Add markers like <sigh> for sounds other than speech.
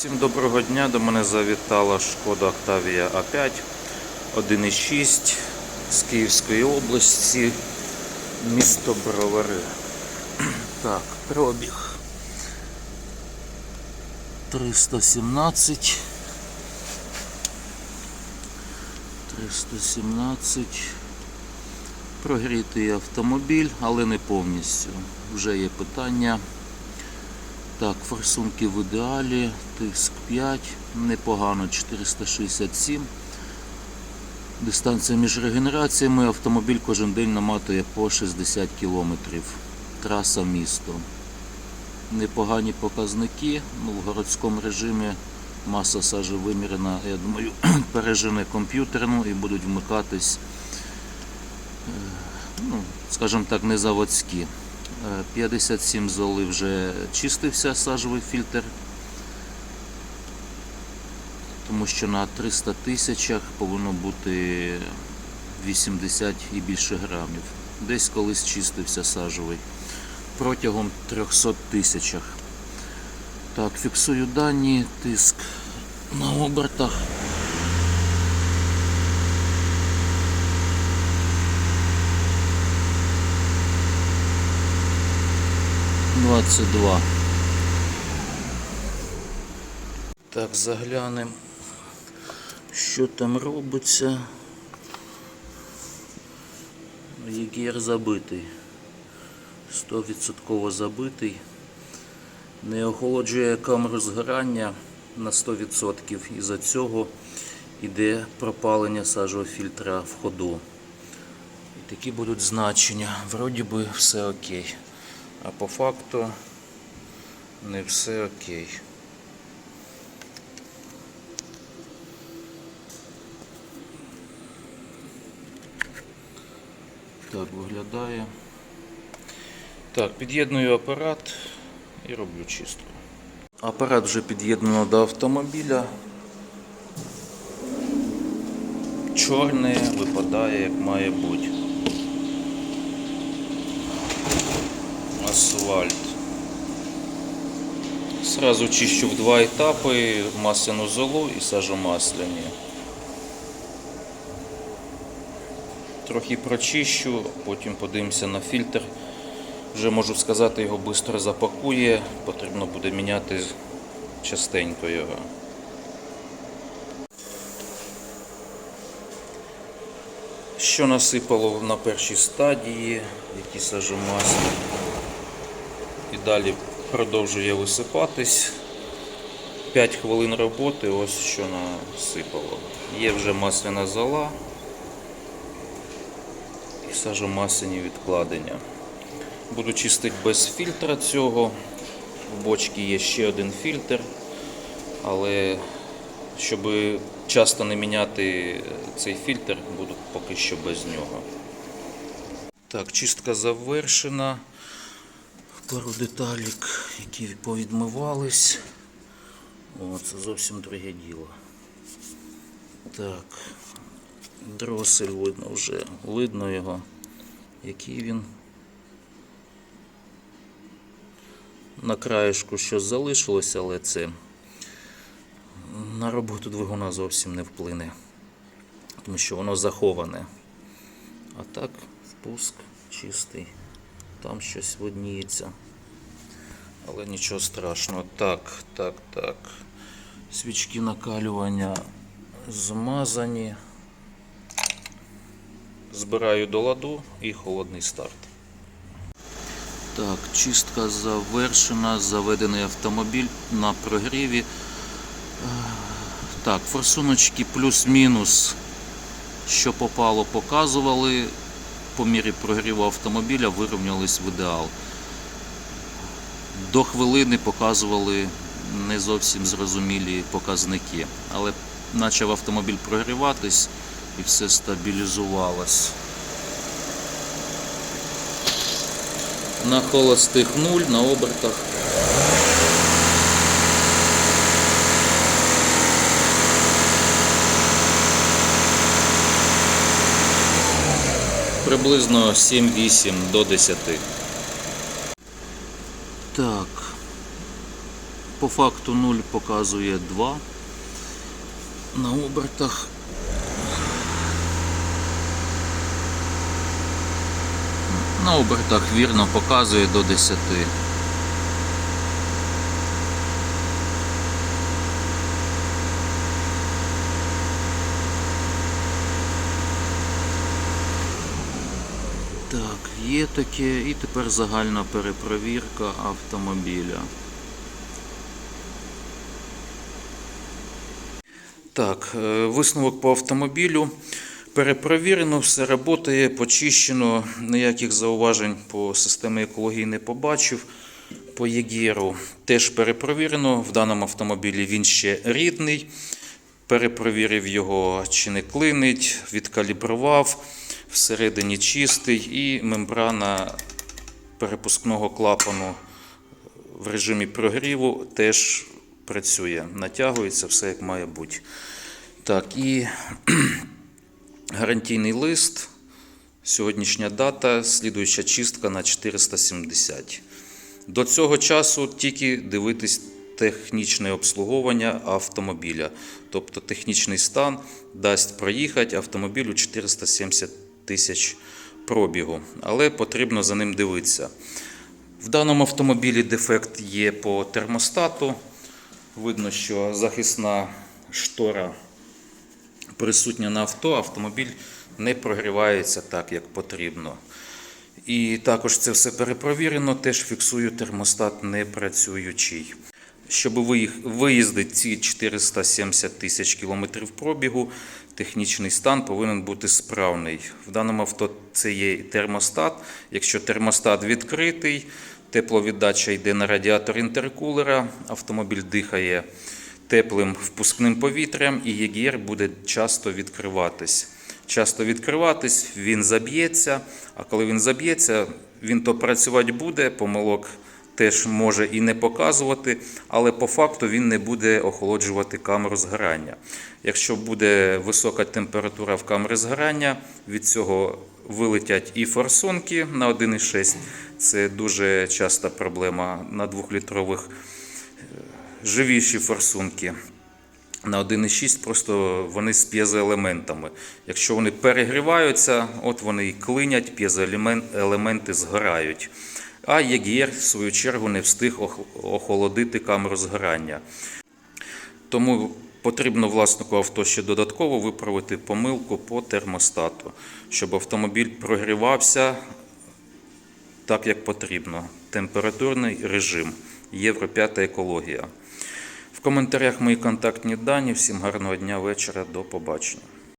Всім доброго дня. До мене завітала шкода Octavia A5 1.6 з Київської області, місто Бровари. <clears throat> Так, пробіг 317. 317. Прогрітий автомобіль, але не повністю. Вже є питання. Так, форсунки в ідеалі, тиск 5, непогано 467. Дистанція між регенераціями автомобіль кожен день наматує по 60 км. Траса місто. Непогані показники. Ну, в городському режимі маса сажі вимірена, я думаю, <clears throat> пережене комп'ютерну і будуть вмикатись, е, ну, скажімо так, не заводські. Е, 57 золи вже чистився сажовий фільтр, тому що на 300 тисячах повинно бути 80 і більше грамів. Десь колись чистився сажовий протягом 300 тисячах. Так, фіксую дані, тиск на обертах. Двадцять два. Так, заглянемо, що там робиться. Єгір забитий. 100% забитий. Не охолоджує камеру згорання на 100%. І за цього йде пропалення сажового фільтра в ходу. І такі будуть значення. Вроді би все окей. А по факту не все окей. Так виглядає. Так, під'єдную апарат і роблю чистку. Апарат вже під'єднано до автомобіля. Чорне випадає як має бути. Асфальт. Сразу чищу в два етапи масляну золу і сажу масляні. Трохи прочищу, потім подивимося на фільтр. Вже можу сказати, його швидко запакує, потрібно буде міняти частенько його. Що насипало на першій стадії, які сажу масло. Далі продовжує висипатись. 5 хвилин роботи, ось що насипало. Є вже масляна зола і сажомасляні відкладення. Буду чистити без фільтра цього. В бочці є ще один фільтр, але щоб часто не міняти цей фільтр, буду поки що без нього. Так, чистка завершена. Пару деталік, які повідмивались. О, це зовсім друге діло. Так, дросель видно вже, видно його, який він. На краєшку щось залишилося, але це на роботу двигуна зовсім не вплине, тому що воно заховане. А так, впуск чистий, там щось видніється. Але нічого страшного. Так, так, так. Свічки накалювання змазані. Збираю до ладу і холодний старт. Так, чистка завершена, заведений автомобіль на прогріві. Е, Так, форсуночки плюс-мінус, що попало, показували. По мірі прогріву автомобіля вирівнялись в ідеал. До хвилини показували не зовсім зрозумілі показники, але почав автомобіль прогріватись і все стабілізувалось. На холостих нуль, на обертах. Приблизно 7-8 до 10. Так. по факту 0 показує 2 на обертах. На обертах вірно показує до 10. Так, є таке. І тепер загальна перепровірка автомобіля. Так, е, висновок по автомобілю. Перепровірено, все працює, почищено, ніяких зауважень по системі екології не побачив. По ЄГРу теж перепровірено. В даному автомобілі він ще рідний. Перепровірив його, чи не клинить, відкалібрував, всередині чистий і мембрана перепускного клапану в режимі прогріву теж працює, натягується все як має бути. Так, і <clears throat> гарантійний лист. Сьогоднішня дата, слідуюча чистка на 470. До цього часу тільки дивитись технічне обслуговування автомобіля. Тобто технічний стан дасть проїхати автомобілю 470 тисяч пробігу. Але потрібно за ним дивитися. В даному автомобілі дефект є по термостату. Видно, що захисна штора присутня на авто, автомобіль не прогрівається так, як потрібно. І також це все перепровірено, теж фіксую термостат не працюючий. Щоб виїздити ці 470 тисяч кілометрів пробігу, технічний стан повинен бути справний. В даному авто це є термостат. Якщо термостат відкритий, тепловіддача йде на радіатор інтеркулера, автомобіль дихає теплим впускним повітрям, і ЄГР буде часто відкриватись. Часто відкриватись, він заб'ється, а коли він заб'ється, він то працювати буде, помилок теж може і не показувати, але по факту він не буде охолоджувати камеру згорання. Якщо буде висока температура в камері згорання, від цього вилетять і форсунки на 1,6. Це дуже часта проблема на 2-літрових живіші форсунки. На 1,6 просто вони з п'єзоелементами. Якщо вони перегріваються, от вони і клинять, п'єзоелементи згорають. А ЄГР, в свою чергу, не встиг охолодити камеру згорання. Тому потрібно власнику авто ще додатково виправити помилку по термостату, щоб автомобіль прогрівався так, як потрібно. Температурний режим, Євро 5 екологія. В коментарях мої контактні дані. Всім гарного дня, вечора, до побачення.